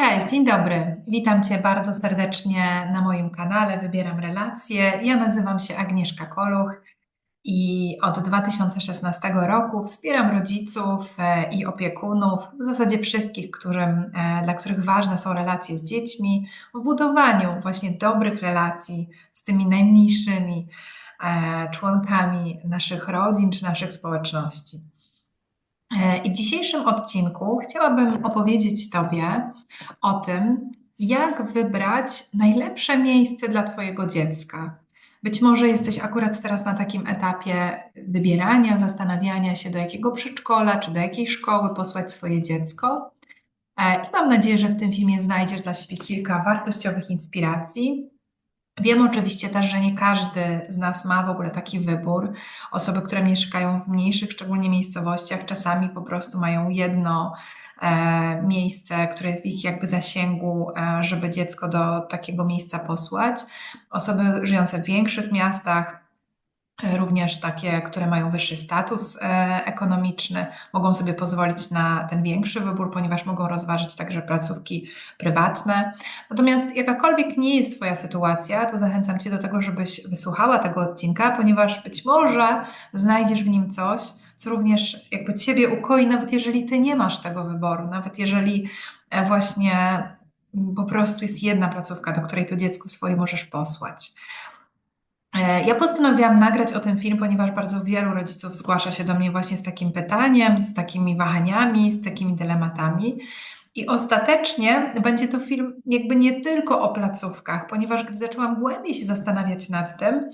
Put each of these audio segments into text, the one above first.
Cześć, dzień dobry. Witam Cię bardzo serdecznie na moim kanale Wybieram Relacje. Ja nazywam się Agnieszka Koluch i od 2016 roku wspieram rodziców e, i opiekunów, w zasadzie wszystkich, którym, e, dla których ważne są relacje z dziećmi, w budowaniu właśnie dobrych relacji z tymi najmniejszymi e, członkami naszych rodzin czy naszych społeczności. E, I w dzisiejszym odcinku chciałabym opowiedzieć Tobie o tym, jak wybrać najlepsze miejsce dla Twojego dziecka. Być może jesteś akurat teraz na takim etapie wybierania, zastanawiania się, do jakiego przedszkola czy do jakiej szkoły posłać swoje dziecko. E, I mam nadzieję, że w tym filmie znajdziesz dla siebie kilka wartościowych inspiracji, Wiem oczywiście też, że nie każdy z nas ma w ogóle taki wybór. Osoby, które mieszkają w mniejszych, szczególnie miejscowościach, czasami po prostu mają jedno e, miejsce, które jest w ich jakby zasięgu, e, żeby dziecko do takiego miejsca posłać. Osoby żyjące w większych miastach Również takie, które mają wyższy status e, ekonomiczny, mogą sobie pozwolić na ten większy wybór, ponieważ mogą rozważyć także placówki prywatne. Natomiast jakakolwiek nie jest Twoja sytuacja, to zachęcam Cię do tego, żebyś wysłuchała tego odcinka, ponieważ być może znajdziesz w nim coś, co również jakby Ciebie ukoi, nawet jeżeli Ty nie masz tego wyboru, nawet jeżeli e, właśnie po prostu jest jedna placówka, do której to dziecko swoje możesz posłać. E, ja postanowiłam nagrać o tym film, ponieważ bardzo wielu rodziców zgłasza się do mnie właśnie z takim pytaniem, z takimi wahaniami, z takimi dylematami. I ostatecznie będzie to film jakby nie tylko o placówkach, ponieważ gdy zaczęłam głębiej się zastanawiać nad tym,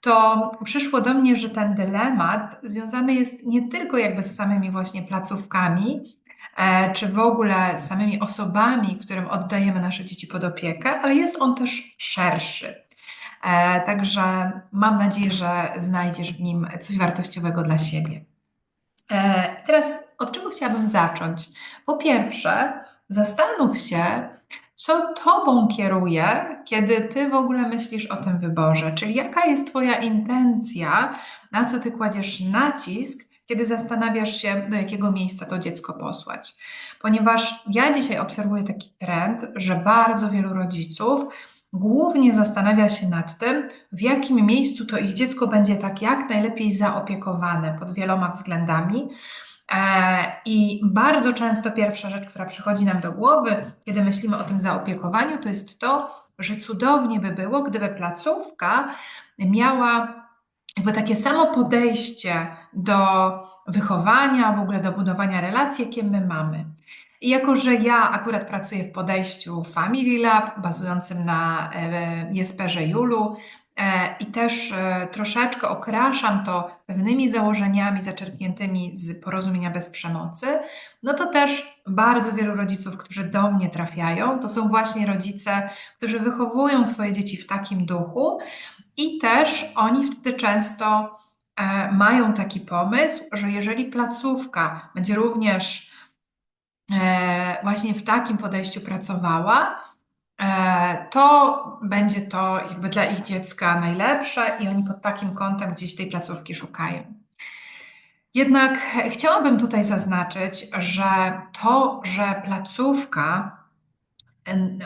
to przyszło do mnie, że ten dylemat związany jest nie tylko jakby z samymi właśnie placówkami, e, czy w ogóle z samymi osobami, którym oddajemy nasze dzieci pod opiekę, ale jest on też szerszy. E, także mam nadzieję, że znajdziesz w nim coś wartościowego dla siebie. E, teraz od czego chciałabym zacząć? Po pierwsze, zastanów się, co Tobą kieruje, kiedy Ty w ogóle myślisz o tym wyborze, czyli jaka jest Twoja intencja, na co Ty kładziesz nacisk, kiedy zastanawiasz się, do jakiego miejsca to dziecko posłać. Ponieważ ja dzisiaj obserwuję taki trend, że bardzo wielu rodziców głównie zastanawia się nad tym, w jakim miejscu to ich dziecko będzie tak jak najlepiej zaopiekowane pod wieloma względami. E, I bardzo często pierwsza rzecz, która przychodzi nam do głowy, kiedy myślimy o tym zaopiekowaniu, to jest to, że cudownie by było, gdyby placówka miała jakby takie samo podejście do wychowania, w ogóle do budowania relacji, jakie my mamy. I jako, że ja akurat pracuję w podejściu Family Lab, bazującym na e, Jesperze Julu, e, i też e, troszeczkę okraszam to pewnymi założeniami zaczerpniętymi z porozumienia bez przemocy, no to też bardzo wielu rodziców, którzy do mnie trafiają, to są właśnie rodzice, którzy wychowują swoje dzieci w takim duchu i też oni wtedy często mają taki pomysł, że jeżeli placówka będzie również właśnie w takim podejściu pracowała, e, to będzie to jakby dla ich dziecka najlepsze i oni pod takim kątem gdzieś tej placówki szukają. Jednak chciałabym tutaj zaznaczyć, że to, że placówka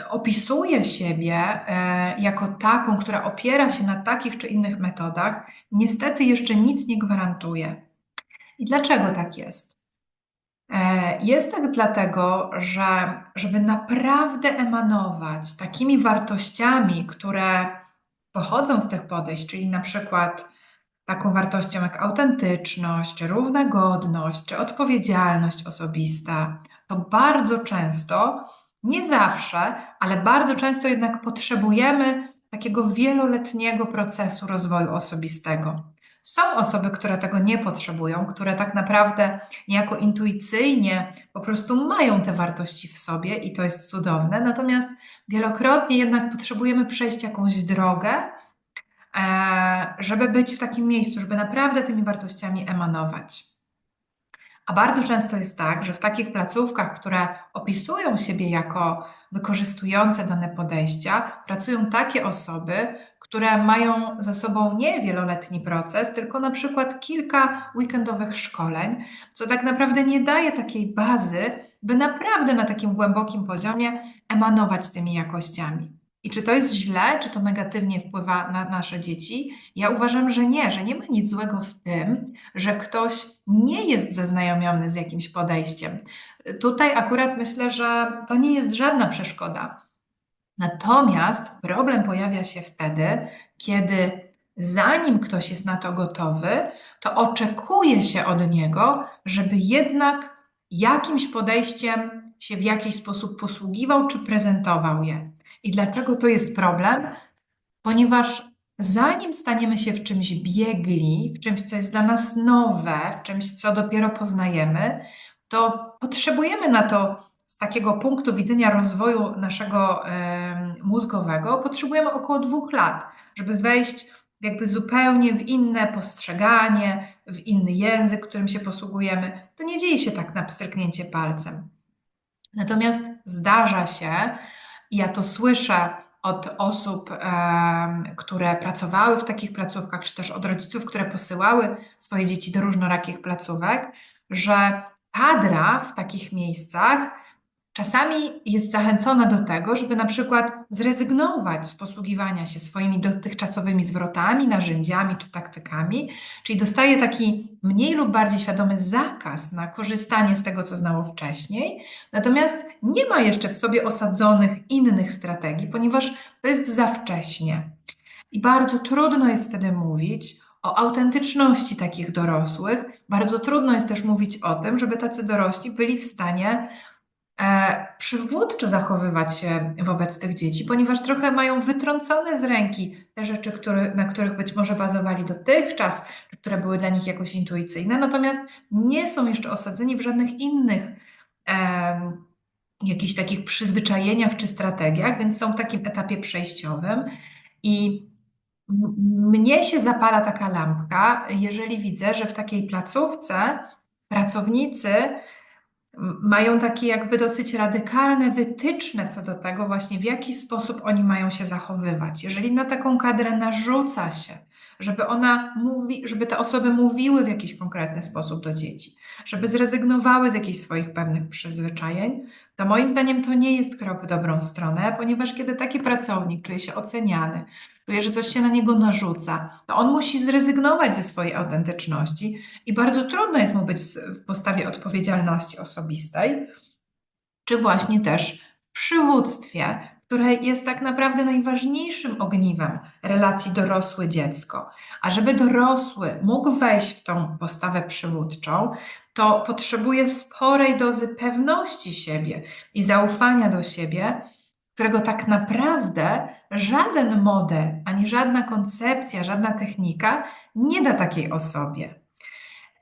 opisuje siebie e, jako taką, która opiera się na takich czy innych metodach, niestety jeszcze nic nie gwarantuje. I dlaczego tak jest? E, jest tak dlatego, że żeby naprawdę emanować takimi wartościami, które pochodzą z tych podejść, czyli na przykład taką wartością jak autentyczność, czy równa godność, czy odpowiedzialność osobista, to bardzo często, nie zawsze, ale bardzo często jednak potrzebujemy takiego wieloletniego procesu rozwoju osobistego. Są osoby, które tego nie potrzebują, które tak naprawdę niejako intuicyjnie po prostu mają te wartości w sobie i to jest cudowne. Natomiast wielokrotnie jednak potrzebujemy przejść jakąś drogę, e, żeby być w takim miejscu, żeby naprawdę tymi wartościami emanować. A bardzo często jest tak, że w takich placówkach, które opisują siebie jako wykorzystujące dane podejścia, pracują takie osoby, które mają za sobą nie wieloletni proces, tylko na przykład kilka weekendowych szkoleń, co tak naprawdę nie daje takiej bazy, by naprawdę na takim głębokim poziomie emanować tymi jakościami. I czy to jest źle, czy to negatywnie wpływa na nasze dzieci? Ja uważam, że nie, że nie ma nic złego w tym, że ktoś nie jest zaznajomiony z jakimś podejściem. Tutaj akurat myślę, że to nie jest żadna przeszkoda. Natomiast problem pojawia się wtedy, kiedy zanim ktoś jest na to gotowy, to oczekuje się od niego, żeby jednak jakimś podejściem się w jakiś sposób posługiwał czy prezentował je. I dlaczego to jest problem? Ponieważ zanim staniemy się w czymś biegli, w czymś, co jest dla nas nowe, w czymś, co dopiero poznajemy, to potrzebujemy na to z takiego punktu widzenia rozwoju naszego mózgowego, potrzebujemy około dwóch lat, żeby wejść jakby zupełnie w inne postrzeganie, w inny język, którym się posługujemy. To nie dzieje się tak na pstryknięcie palcem. Natomiast zdarza się, i ja to słyszę od osób, które pracowały w takich placówkach, czy też od rodziców, które posyłały swoje dzieci do różnorakich placówek, że kadra w takich miejscach czasami jest zachęcona do tego, żeby na przykład zrezygnować z posługiwania się swoimi dotychczasowymi zwrotami, narzędziami czy taktykami, czyli dostaje taki mniej lub bardziej świadomy zakaz na korzystanie z tego, co znało wcześniej, natomiast nie ma jeszcze w sobie osadzonych innych strategii, ponieważ to jest za wcześnie. I bardzo trudno jest wtedy mówić o autentyczności takich dorosłych. Bardzo trudno jest też mówić o tym, żeby tacy dorośli byli w stanie przywódczo zachowywać się wobec tych dzieci, ponieważ trochę mają wytrącone z ręki te rzeczy, na których być może bazowali dotychczas, które były dla nich jakoś intuicyjne, natomiast nie są jeszcze osadzeni w żadnych innych e, jakichś takich przyzwyczajeniach czy strategiach, więc są w takim etapie przejściowym. I mnie się zapala taka lampka, jeżeli widzę, że w takiej placówce pracownicy mają takie jakby dosyć radykalne wytyczne co do tego właśnie w jaki sposób oni mają się zachowywać. Jeżeli na taką kadrę narzuca się, żeby ona mówi, żeby te osoby mówiły w jakiś konkretny sposób do dzieci, żeby zrezygnowały z jakichś swoich pewnych przyzwyczajeń, to moim zdaniem to nie jest krok w dobrą stronę, ponieważ kiedy taki pracownik czuje się oceniany, czuje, że coś się na niego narzuca, to on musi zrezygnować ze swojej autentyczności i bardzo trudno jest mu być w postawie odpowiedzialności osobistej, czy właśnie też w przywództwie, które jest tak naprawdę najważniejszym ogniwem relacji dorosły-dziecko. A żeby dorosły mógł wejść w tą postawę przywódczą, to potrzebuje sporej dozy pewności siebie i zaufania do siebie, którego tak naprawdę żaden model, ani żadna koncepcja, żadna technika nie da takiej osobie.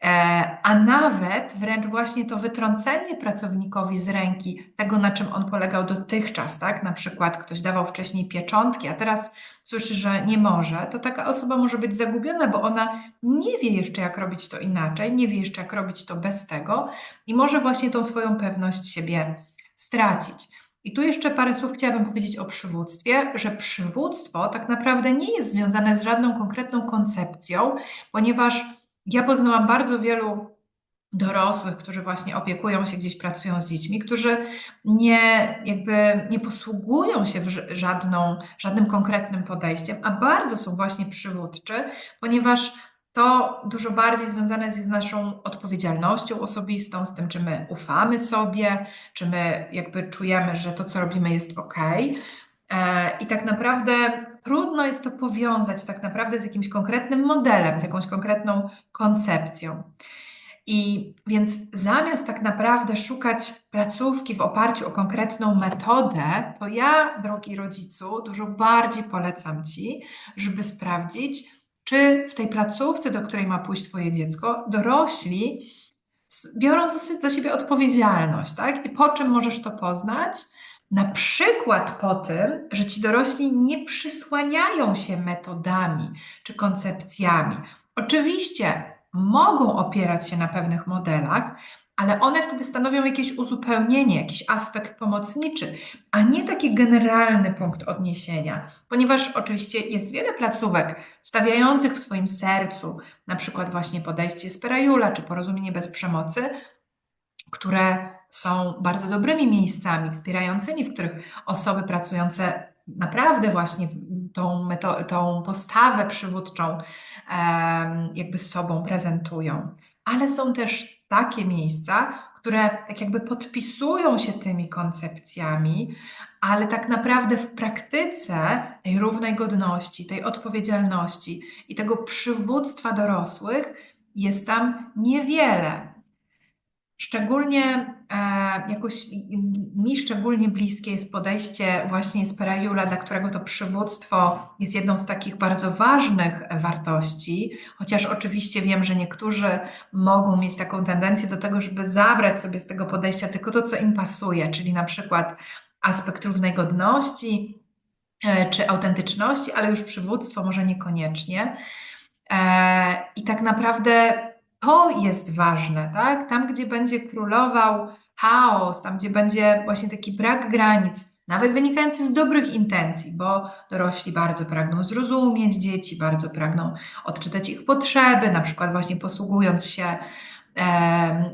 E, a nawet wręcz właśnie to wytrącenie pracownikowi z ręki tego, na czym on polegał dotychczas, tak? Na przykład ktoś dawał wcześniej pieczątki, a teraz słyszy, że nie może, to taka osoba może być zagubiona, bo ona nie wie jeszcze, jak robić to inaczej, nie wie jeszcze, jak robić to bez tego i może właśnie tą swoją pewność siebie stracić. I tu jeszcze parę słów chciałabym powiedzieć o przywództwie, że przywództwo tak naprawdę nie jest związane z żadną konkretną koncepcją, ponieważ ja poznałam bardzo wielu dorosłych, którzy właśnie opiekują się gdzieś, pracują z dziećmi, którzy nie, jakby nie posługują się żadną, żadnym konkretnym podejściem, a bardzo są właśnie przywódczy, ponieważ to dużo bardziej związane jest z naszą odpowiedzialnością osobistą, z tym, czy my ufamy sobie, czy my jakby czujemy, że to, co robimy, jest ok. E, I tak naprawdę trudno jest to powiązać tak naprawdę z jakimś konkretnym modelem, z jakąś konkretną koncepcją. I więc zamiast tak naprawdę szukać placówki w oparciu o konkretną metodę, to ja, drogi rodzicu, dużo bardziej polecam Ci, żeby sprawdzić, czy w tej placówce, do której ma pójść Twoje dziecko, dorośli biorą za siebie odpowiedzialność, tak? I po czym możesz to poznać? Na przykład po tym, że ci dorośli nie przysłaniają się metodami czy koncepcjami. Oczywiście mogą opierać się na pewnych modelach, ale one wtedy stanowią jakieś uzupełnienie, jakiś aspekt pomocniczy, a nie taki generalny punkt odniesienia, ponieważ oczywiście jest wiele placówek stawiających w swoim sercu na przykład właśnie podejście z Perajula czy porozumienie bez przemocy, które są bardzo dobrymi miejscami wspierającymi, w których osoby pracujące naprawdę właśnie tą, tą postawę przywódczą jakby z sobą prezentują. Ale są też takie miejsca, które tak jakby podpisują się tymi koncepcjami, ale tak naprawdę w praktyce tej równej godności, tej odpowiedzialności i tego przywództwa dorosłych jest tam niewiele. Szczególnie e, jakoś mi szczególnie bliskie jest podejście właśnie z Perajula, dla którego to przywództwo jest jedną z takich bardzo ważnych wartości, chociaż oczywiście wiem, że niektórzy mogą mieć taką tendencję do tego, żeby zabrać sobie z tego podejścia tylko to, co im pasuje, czyli na przykład aspekt równej godności e, czy autentyczności, ale już przywództwo może niekoniecznie. E, I tak naprawdę to jest ważne, tak? Tam, gdzie będzie królował chaos, tam, gdzie będzie właśnie taki brak granic, nawet wynikający z dobrych intencji, bo dorośli bardzo pragną zrozumieć dzieci, bardzo pragną odczytać ich potrzeby, na przykład właśnie posługując się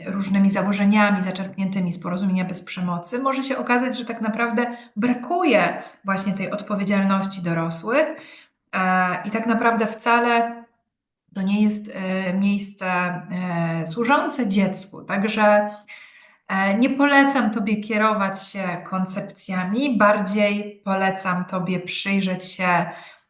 różnymi założeniami zaczerpniętymi z porozumienia bez przemocy, może się okazać, że tak naprawdę brakuje właśnie tej odpowiedzialności dorosłych e, i tak naprawdę wcale to nie jest e, miejsce e, służące dziecku. Także e, nie polecam Tobie kierować się koncepcjami, bardziej polecam Tobie przyjrzeć się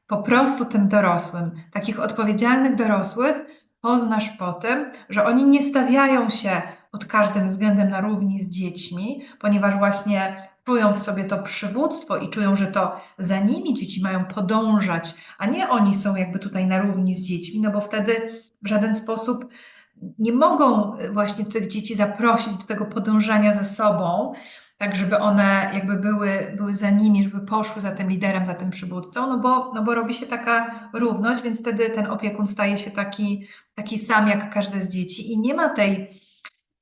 po prostu tym dorosłym. Takich odpowiedzialnych dorosłych poznasz po tym, że oni nie stawiają się pod każdym względem na równi z dziećmi, ponieważ właśnie czują w sobie to przywództwo i czują, że to za nimi dzieci mają podążać, a nie oni są jakby tutaj na równi z dziećmi, no bo wtedy w żaden sposób nie mogą właśnie tych dzieci zaprosić do tego podążania za sobą, tak żeby one jakby były, były za nimi, żeby poszły za tym liderem, za tym przywódcą, no bo, no bo robi się taka równość, więc wtedy ten opiekun staje się taki, taki sam jak każde z dzieci i nie ma tej,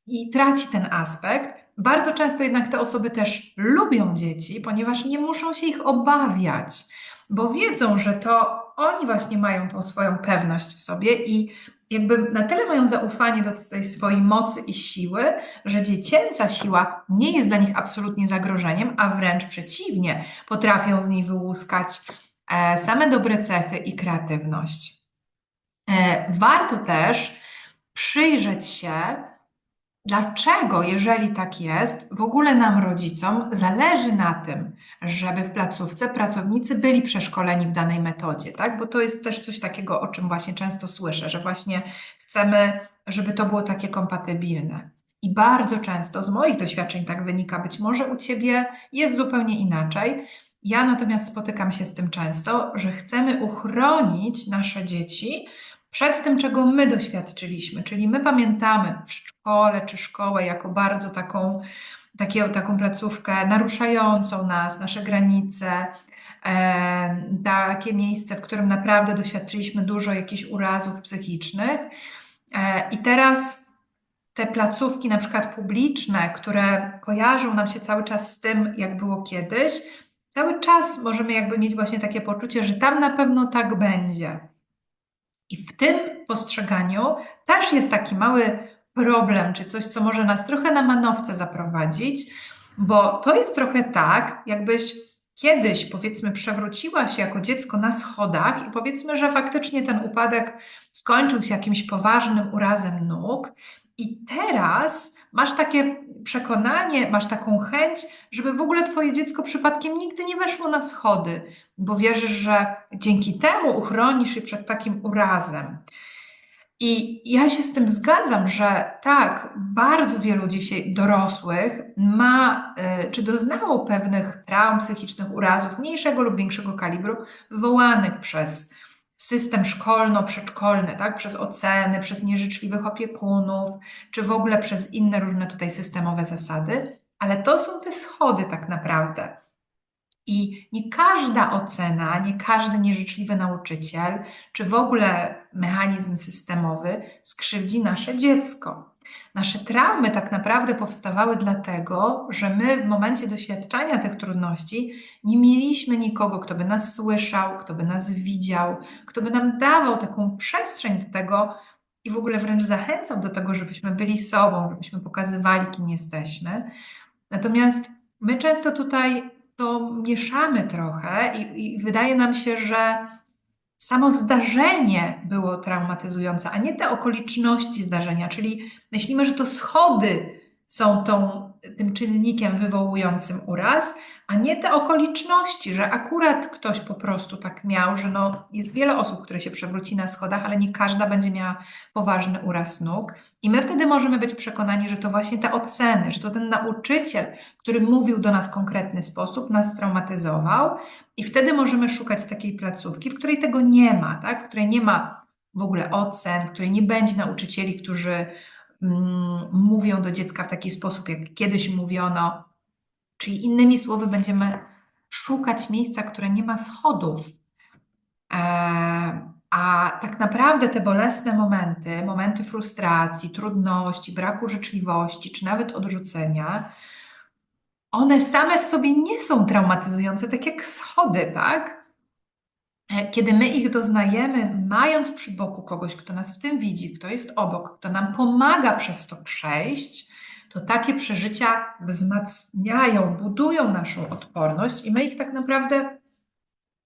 i traci ten aspekt, bardzo często jednak te osoby też lubią dzieci, ponieważ nie muszą się ich obawiać, bo wiedzą, że to oni właśnie mają tą swoją pewność w sobie i jakby na tyle mają zaufanie do tej swojej mocy i siły, że dziecięca siła nie jest dla nich absolutnie zagrożeniem, a wręcz przeciwnie, potrafią z niej wyłuskać e, same dobre cechy i kreatywność. E, warto też przyjrzeć się, Dlaczego, jeżeli tak jest, w ogóle nam, rodzicom, zależy na tym, żeby w placówce pracownicy byli przeszkoleni w danej metodzie, tak? Bo to jest też coś takiego, o czym właśnie często słyszę, że właśnie chcemy, żeby to było takie kompatybilne. I bardzo często z moich doświadczeń tak wynika, być może u ciebie jest zupełnie inaczej. Ja natomiast spotykam się z tym często, że chcemy uchronić nasze dzieci przed tym, czego my doświadczyliśmy, czyli my pamiętamy przedszkole czy szkołę jako bardzo taką, takie, taką placówkę naruszającą nas, nasze granice, e, takie miejsce, w którym naprawdę doświadczyliśmy dużo jakichś urazów psychicznych. E, I teraz te placówki, na przykład publiczne, które kojarzą nam się cały czas z tym, jak było kiedyś, cały czas możemy jakby mieć właśnie takie poczucie, że tam na pewno tak będzie. I w tym postrzeganiu też jest taki mały problem, czy coś, co może nas trochę na manowce zaprowadzić, bo to jest trochę tak, jakbyś kiedyś, powiedzmy, przewróciła się jako dziecko na schodach i powiedzmy, że faktycznie ten upadek skończył się jakimś poważnym urazem nóg, i teraz masz takie przekonanie, masz taką chęć, żeby w ogóle Twoje dziecko przypadkiem nigdy nie weszło na schody, bo wierzysz, że dzięki temu uchronisz je przed takim urazem. I ja się z tym zgadzam, że tak, bardzo wielu dzisiaj dorosłych ma, y, czy doznało pewnych traum psychicznych, urazów mniejszego lub większego kalibru, wywołanych przez system szkolno-przedszkolny, tak? przez oceny, przez nieżyczliwych opiekunów, czy w ogóle przez inne różne tutaj systemowe zasady, ale to są te schody tak naprawdę. I nie każda ocena, nie każdy nieżyczliwy nauczyciel, czy w ogóle mechanizm systemowy skrzywdzi nasze dziecko. Nasze traumy tak naprawdę powstawały dlatego, że my w momencie doświadczania tych trudności nie mieliśmy nikogo, kto by nas słyszał, kto by nas widział, kto by nam dawał taką przestrzeń do tego, i w ogóle wręcz zachęcam do tego, żebyśmy byli sobą, żebyśmy pokazywali, kim jesteśmy. Natomiast my często tutaj to mieszamy trochę i, i wydaje nam się, że samo zdarzenie było traumatyzujące, a nie te okoliczności zdarzenia, czyli myślimy, że to schody są tą, tym czynnikiem wywołującym uraz, a nie te okoliczności, że akurat ktoś po prostu tak miał, że no, jest wiele osób, które się przewróci na schodach, ale nie każda będzie miała poważny uraz nóg. I my wtedy możemy być przekonani, że to właśnie te oceny, że to ten nauczyciel, który mówił do nas w konkretny sposób, nas traumatyzował. I wtedy możemy szukać takiej placówki, w której tego nie ma, tak? w której nie ma w ogóle ocen, w której nie będzie nauczycieli, którzy mówią do dziecka w taki sposób, jak kiedyś mówiono. Czyli innymi słowy, będziemy szukać miejsca, które nie ma schodów. E, a tak naprawdę te bolesne momenty, momenty frustracji, trudności, braku życzliwości, czy nawet odrzucenia, one same w sobie nie są traumatyzujące, tak jak schody, tak? E, kiedy my ich doznajemy, mając przy boku kogoś, kto nas w tym widzi, kto jest obok, kto nam pomaga przez to przejść, to takie przeżycia wzmacniają, budują naszą odporność i my ich tak naprawdę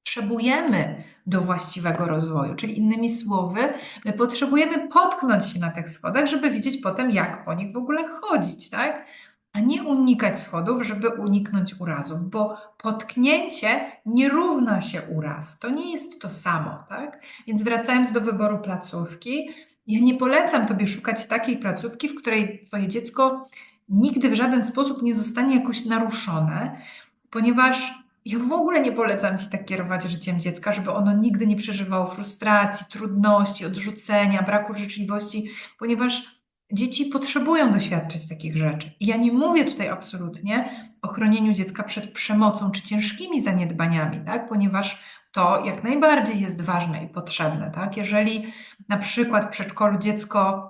potrzebujemy do właściwego rozwoju. Czyli innymi słowy, my potrzebujemy potknąć się na tych schodach, żeby wiedzieć potem, jak po nich w ogóle chodzić, tak? A nie unikać schodów, żeby uniknąć urazów, bo potknięcie nie równa się uraz. To nie jest to samo, tak? Więc wracając do wyboru placówki, ja nie polecam Tobie szukać takiej placówki, w której Twoje dziecko nigdy w żaden sposób nie zostanie jakoś naruszone, ponieważ ja w ogóle nie polecam Ci tak kierować życiem dziecka, żeby ono nigdy nie przeżywało frustracji, trudności, odrzucenia, braku życzliwości, ponieważ dzieci potrzebują doświadczyć takich rzeczy. I ja nie mówię tutaj absolutnie o chronieniu dziecka przed przemocą czy ciężkimi zaniedbaniami, tak? ponieważ to jak najbardziej jest ważne i potrzebne. Tak? Jeżeli na przykład w przedszkolu dziecko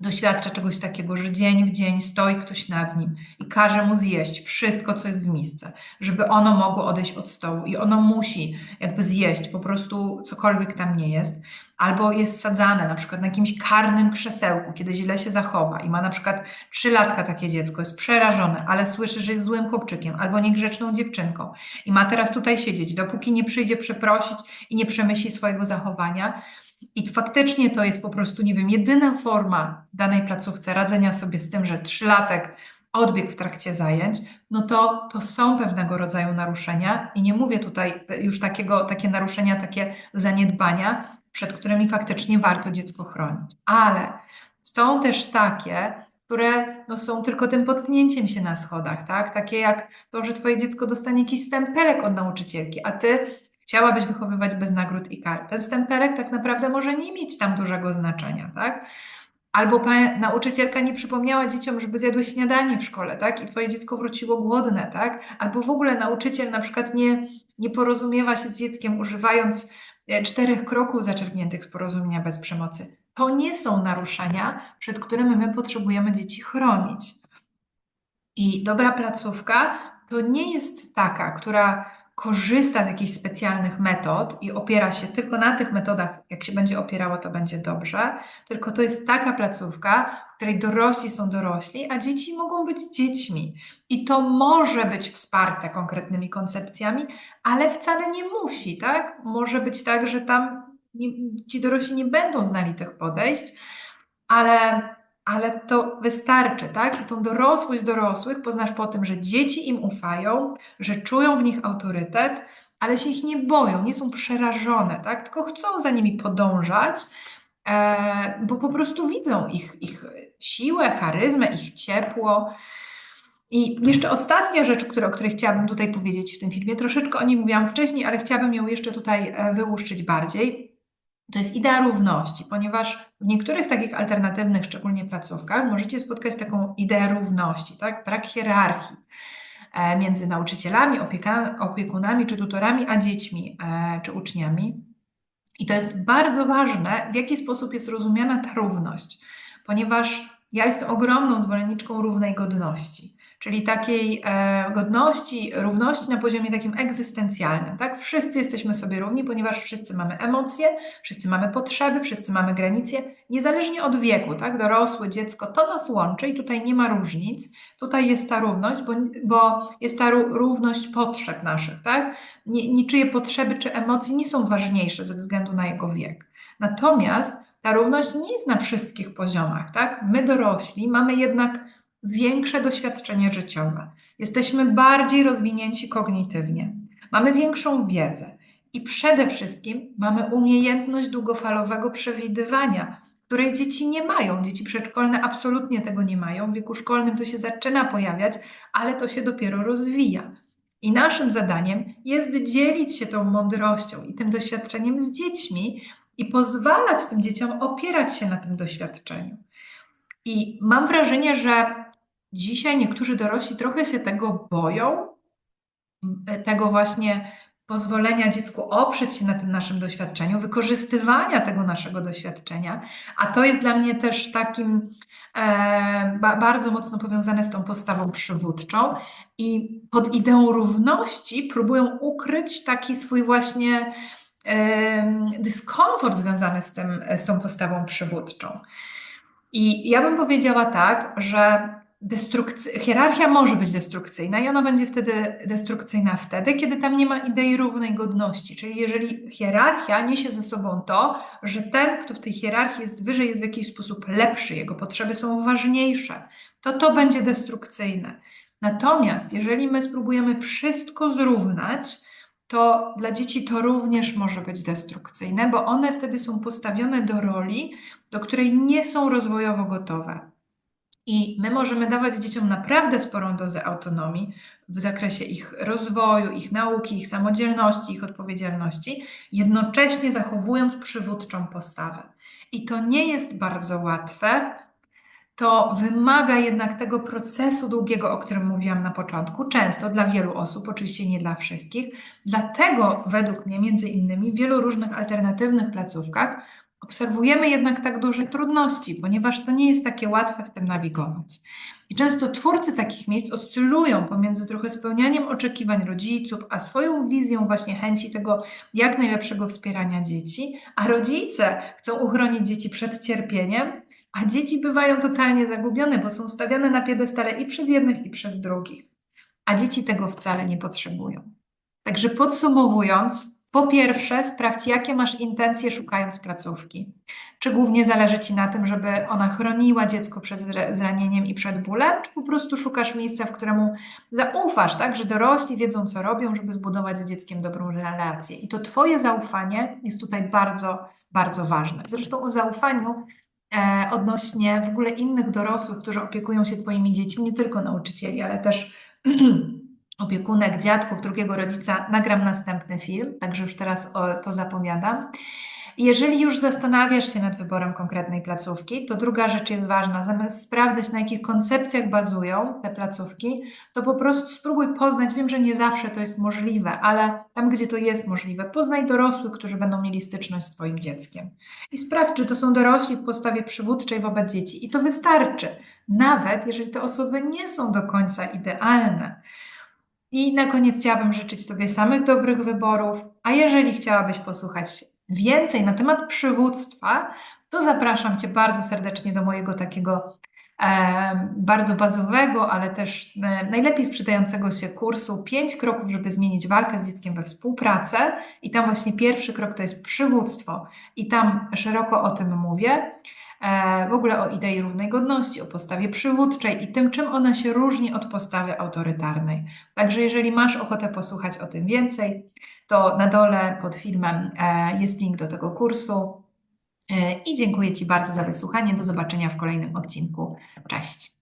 doświadcza czegoś takiego, że dzień w dzień stoi ktoś nad nim i każe mu zjeść wszystko, co jest w misce, żeby ono mogło odejść od stołu i ono musi jakby zjeść po prostu cokolwiek tam nie jest, albo jest sadzane na przykład na jakimś karnym krzesełku, kiedy źle się zachowa i ma na przykład trzylatka takie dziecko, jest przerażone, ale słyszy, że jest złym chłopczykiem albo niegrzeczną dziewczynką i ma teraz tutaj siedzieć, dopóki nie przyjdzie przeprosić i nie przemyśli swojego zachowania, i faktycznie to jest po prostu, nie wiem, jedyna forma danej placówce radzenia sobie z tym, że trzylatek odbiegł w trakcie zajęć, no to to są pewnego rodzaju naruszenia i nie mówię tutaj już takiego, takie naruszenia, takie zaniedbania, przed którymi faktycznie warto dziecko chronić. Ale są też takie, które no, są tylko tym potknięciem się na schodach, tak? Takie jak to, że twoje dziecko dostanie jakiś stempelek od nauczycielki, a ty chciałabyś wychowywać bez nagród i kar. Ten stempelek tak naprawdę może nie mieć tam dużego znaczenia, tak? Albo nauczycielka nie przypomniała dzieciom, żeby zjadły śniadanie w szkole, tak? I twoje dziecko wróciło głodne, tak? Albo w ogóle nauczyciel na przykład nie, nie porozumiewa się z dzieckiem, używając e, czterech kroków zaczerpniętych z porozumienia bez przemocy. To nie są naruszenia, przed którymi my potrzebujemy dzieci chronić. I dobra placówka to nie jest taka, która korzysta z jakichś specjalnych metod i opiera się tylko na tych metodach, jak się będzie opierało, to będzie dobrze, tylko to jest taka placówka, w której dorośli są dorośli, a dzieci mogą być dziećmi. I to może być wsparte konkretnymi koncepcjami, ale wcale nie musi, tak? Może być tak, że tam nie, ci dorośli nie będą znali tych podejść, ale ale to wystarczy, tak? I tą dorosłość dorosłych poznasz po tym, że dzieci im ufają, że czują w nich autorytet, ale się ich nie boją, nie są przerażone, tak? Tylko chcą za nimi podążać, e, bo po prostu widzą ich, ich siłę, charyzmę, ich ciepło. I jeszcze ostatnia rzecz, o której chciałabym tutaj powiedzieć w tym filmie, troszeczkę o niej mówiłam wcześniej, ale chciałabym ją jeszcze tutaj e, wyłuszczyć bardziej to jest idea równości, ponieważ w niektórych takich alternatywnych, szczególnie placówkach, możecie spotkać taką ideę równości, tak? brak hierarchii e, między nauczycielami, opiekunami czy tutorami, a dziećmi e, czy uczniami. I to jest bardzo ważne, w jaki sposób jest rozumiana ta równość, ponieważ ja jestem ogromną zwolenniczką równej godności. Czyli takiej e, godności, równości na poziomie takim egzystencjalnym. Tak? Wszyscy jesteśmy sobie równi, ponieważ wszyscy mamy emocje, wszyscy mamy potrzeby, wszyscy mamy granice, niezależnie od wieku, tak? dorosłe, dziecko, to nas łączy i tutaj nie ma różnic. Tutaj jest ta równość, bo, bo jest ta równość potrzeb naszych. Tak? Niczyje potrzeby czy emocje nie są ważniejsze ze względu na jego wiek. Natomiast ta równość nie jest na wszystkich poziomach, tak? My dorośli mamy jednak większe doświadczenie życiowe. Jesteśmy bardziej rozwinięci kognitywnie. Mamy większą wiedzę i przede wszystkim mamy umiejętność długofalowego przewidywania, której dzieci nie mają. Dzieci przedszkolne absolutnie tego nie mają. W wieku szkolnym to się zaczyna pojawiać, ale to się dopiero rozwija. I naszym zadaniem jest dzielić się tą mądrością i tym doświadczeniem z dziećmi, i pozwalać tym dzieciom opierać się na tym doświadczeniu. I mam wrażenie, że dzisiaj niektórzy dorośli trochę się tego boją, tego właśnie pozwolenia dziecku oprzeć się na tym naszym doświadczeniu, wykorzystywania tego naszego doświadczenia, a to jest dla mnie też takim e, ba, bardzo mocno powiązane z tą postawą przywódczą i pod ideą równości próbują ukryć taki swój właśnie dyskomfort związany z, tym, z tą postawą przywódczą. I ja bym powiedziała tak, że hierarchia może być destrukcyjna i ona będzie wtedy destrukcyjna wtedy, kiedy tam nie ma idei równej godności. Czyli jeżeli hierarchia niesie ze sobą to, że ten, kto w tej hierarchii jest wyżej, jest w jakiś sposób lepszy, jego potrzeby są ważniejsze, to to będzie destrukcyjne. Natomiast jeżeli my spróbujemy wszystko zrównać, to dla dzieci to również może być destrukcyjne, bo one wtedy są postawione do roli, do której nie są rozwojowo gotowe. I my możemy dawać dzieciom naprawdę sporą dozę autonomii w zakresie ich rozwoju, ich nauki, ich samodzielności, ich odpowiedzialności, jednocześnie zachowując przywódczą postawę. I to nie jest bardzo łatwe, to wymaga jednak tego procesu długiego, o którym mówiłam na początku, często dla wielu osób, oczywiście nie dla wszystkich. Dlatego według mnie, między innymi, w wielu różnych alternatywnych placówkach obserwujemy jednak tak duże trudności, ponieważ to nie jest takie łatwe w tym nawigować. I często twórcy takich miejsc oscylują pomiędzy trochę spełnianiem oczekiwań rodziców, a swoją wizją właśnie chęci tego jak najlepszego wspierania dzieci, a rodzice chcą uchronić dzieci przed cierpieniem, a dzieci bywają totalnie zagubione, bo są stawiane na piedestale i przez jednych, i przez drugich. A dzieci tego wcale nie potrzebują. Także podsumowując, po pierwsze, sprawdź, jakie masz intencje szukając placówki. Czy głównie zależy Ci na tym, żeby ona chroniła dziecko przed zranieniem i przed bólem, czy po prostu szukasz miejsca, w któremu zaufasz, tak, że dorośli wiedzą, co robią, żeby zbudować z dzieckiem dobrą relację. I to Twoje zaufanie jest tutaj bardzo, bardzo ważne. Zresztą o zaufaniu E, odnośnie w ogóle innych dorosłych, którzy opiekują się Twoimi dziećmi, nie tylko nauczycieli, ale też opiekunek, dziadków, drugiego rodzica, nagram następny film, także już teraz to zapowiadam. Jeżeli już zastanawiasz się nad wyborem konkretnej placówki, to druga rzecz jest ważna. Zamiast sprawdzać, na jakich koncepcjach bazują te placówki, to po prostu spróbuj poznać. Wiem, że nie zawsze to jest możliwe, ale tam, gdzie to jest możliwe, poznaj dorosłych, którzy będą mieli styczność z Twoim dzieckiem. I sprawdź, czy to są dorośli w postawie przywódczej wobec dzieci. I to wystarczy, nawet jeżeli te osoby nie są do końca idealne. I na koniec chciałabym życzyć Tobie samych dobrych wyborów, a jeżeli chciałabyś posłuchać więcej na temat przywództwa, to zapraszam Cię bardzo serdecznie do mojego takiego e, bardzo bazowego, ale też e, najlepiej sprzedającego się kursu 5 kroków, żeby zmienić walkę z dzieckiem we współpracę. I tam właśnie pierwszy krok to jest przywództwo, i tam szeroko o tym mówię. E, w ogóle o idei równej godności, o postawie przywódczej i tym, czym ona się różni od postawy autorytarnej. Także jeżeli masz ochotę posłuchać o tym więcej, to na dole pod filmem e, jest link do tego kursu. E, I dziękuję Ci bardzo za wysłuchanie. Do zobaczenia w kolejnym odcinku. Cześć.